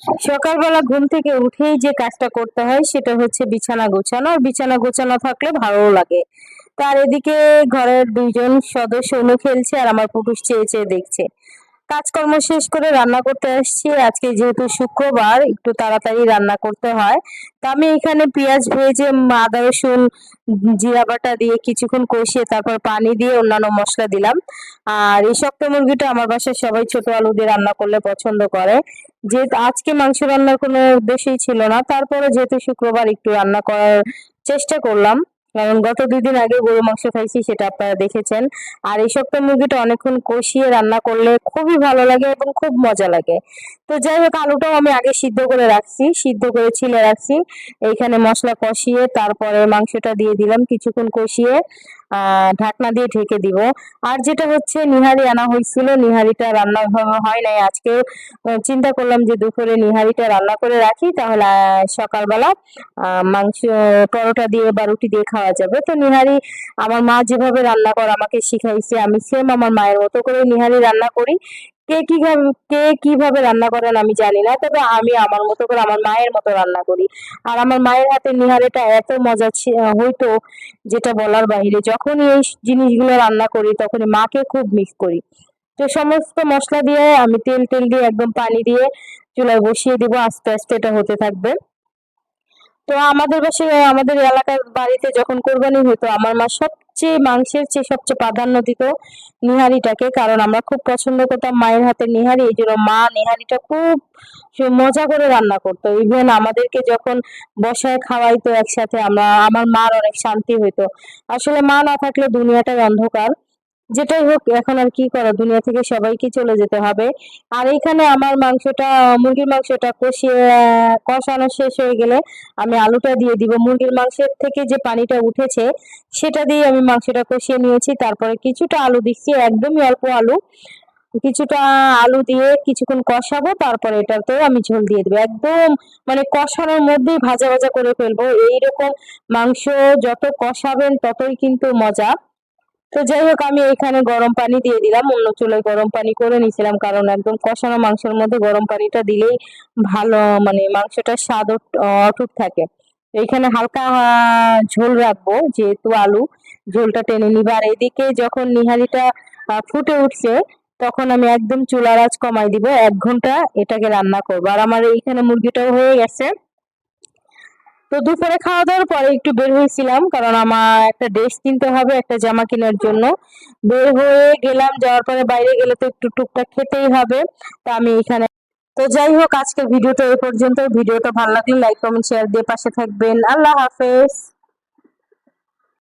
সকালবেলা ঘুম থেকে উঠেই যে কাজটা করতে হয়, সেটা হচ্ছে বিছানা গোছানো। আর বিছানা গোছানো থাকলে ভালো লাগে। তার এদিকে ঘরের দুইজন সদস্য অনু খেলছে আর আমার পুরুষ চেয়ে চেয়ে দেখছে। কাজকর্ম শেষ করে রান্না করতে আসছি। আজকে যেহেতু শুক্রবার, একটু তাড়াতাড়ি রান্না করতে হয়। তা আমি এখানে পেঁয়াজ ভেজে, আদা, রসুন, জিরা বাটা দিয়ে কিছুক্ষণ কষিয়ে তারপর পানি দিয়ে অন্যান্য মশলা দিলাম। আর এই শক্ত মুরগিটা আমার বাসায় সবাই ছোট আলু দিয়ে রান্না করলে পছন্দ করে। যে আজকে মাংস রান্নার কোনো উদ্দেশ্যই ছিল না তারপরে যেহেতু শুক্রবার একটু রান্না করার চেষ্টা করলাম কারণ গত দুই দিন আগে গরু মাংস খাইছি, সেটা আপনারা দেখেছেন। আর এই সপ্তাহ মুরগিটা অনেকক্ষণ কষিয়ে রান্না করলে খুবই ভালো লাগে এবং খুব মজা লাগে। তো যাই হোক, আলুটাও আমি আগে সিদ্ধ করে রাখছি, সিদ্ধ করে ছিলে রাখছি। এইখানে মশলা কষিয়ে তারপরে মাংসটা দিয়ে দিলাম কিছুক্ষণ কষিয়ে। ঢাকনা দিয়ে ঢেকে দিব। আর যেটা হচ্ছে, নিহারি আনা হয়েছিল। নিহারিটা রান্না হয় নাই। আজকেও চিন্তা করলাম যে দুপুরে নিহারিটা রান্না করে রাখি, তাহলে সকালবেলা মাংস, পরোটা দিয়ে বা রুটি দিয়ে খাওয়া যাবে। তো নিহারি, আমার মা যেভাবে রান্না করে আমাকে শিখাইছে, আমি সেম আমার মায়ের মতো করে নিহারি রান্না করি। কে কীভাবে কে কীভাবে রান্না করেন আমি জানি না, তবে আমি আমার মতো করে আমার মায়ের মতো রান্না করি। আর আমার মায়ের হাতে নিহারেটা এত মজা হইতো যেটা বলার বাইরে যখনই এই জিনিসগুলো রান্না করি, তখনই মাকে খুব মিস করি। তো সমস্ত মশলা দিয়ে আমি তেল তেল দিয়ে একদম পানি দিয়ে চুলায় বসিয়ে দিব, আস্তে আস্তে এটা হতে থাকবে। তো আমাদের বাসায় আমাদের এলাকার বাড়িতে যখন কোরবানি হতো, আমার মা সবচেয়ে মাংসের চেয়ে সবচেয়ে প্রাধান্য দিত নিহারিটাকে, কারণ আমরা খুব পছন্দ করতাম মায়ের হাতের নিহারি। এই জন্য মা নিহারিটা খুব মজা করে রান্না করতো। ইভেন আমাদেরকে যখন বসায় খাওয়াইতো একসাথে, আমরা, আমার মার অনেক শান্তি হইতো। আসলে মা না থাকলে দুনিয়াটাই অন্ধকার। যেটাই হোক, এখন আর কি করা? দুনিয়া থেকে সবাইকে চলে যেতে হবে। আর এখানে আমার মাংসটা, মুরগির মাংসটা কষিয়ে কষানো শেষ হয়ে গেলে আমি আলুটা দিয়ে দিব। মুরগির মাংসের থেকে যে পানিটা উঠেছে, সেটা দিয়ে আমি মাংসটা কষিয়ে নিয়েছি। তারপরে কিছুটা আলু দিচ্ছি, একদমই অল্প আলু। কিছুটা আলু দিয়ে কিছুক্ষণ কষাবো, তারপরে এটাতেও আমি ঝোল দিয়ে দেবো। একদম মানে কষানোর মধ্যেই ভাজা ভাজা করে ফেলব। এইরকম মাংস যত কষাবেন, ততই কিন্তু মজা। তো যাই হোক, আমি এখানে গরম পানি দিয়ে দিলাম, অন্য চুলায় গরম পানি করে নিয়েছিলাম, কারণ একদম কষানো মাংসের মধ্যে গরম পানিটা দিলেই ভালো মানে মাংসটার স্বাদ অটুট থাকে। এইখানে হালকা ঝোল রাখব, যেহেতু আলু, ঝোলটা টেনে নিবে। আর এদিকে যখন নিহারিটা ফুটে উঠছে, তখন আমি একদম চুলার আঁচ কমাই দিব, এক ঘণ্টা এটাকে রান্না করব। আর আমার এইখানে মুরগিটাও হয়ে গেছে। তো দুপুরে খাওয়া দাওয়ার পরে একটু বের হয়েছিলাম, কারণ আমার একটা ড্রেস কিনতে হবে, একটা জামা কেনার জন্য। বের হয়ে গেলাম, যাওয়ার পরে বাইরে গেলে তো একটু টুকটাক খেতেই হবে, তা আমি এখানে তো যাই হোক, আজকের ভিডিওটা এই পর্যন্ত ভিডিওটা ভালো লাগলে লাইক কমেন্ট শেয়ার দিয়ে পাশে থাকবেন। আল্লাহ হাফেজ।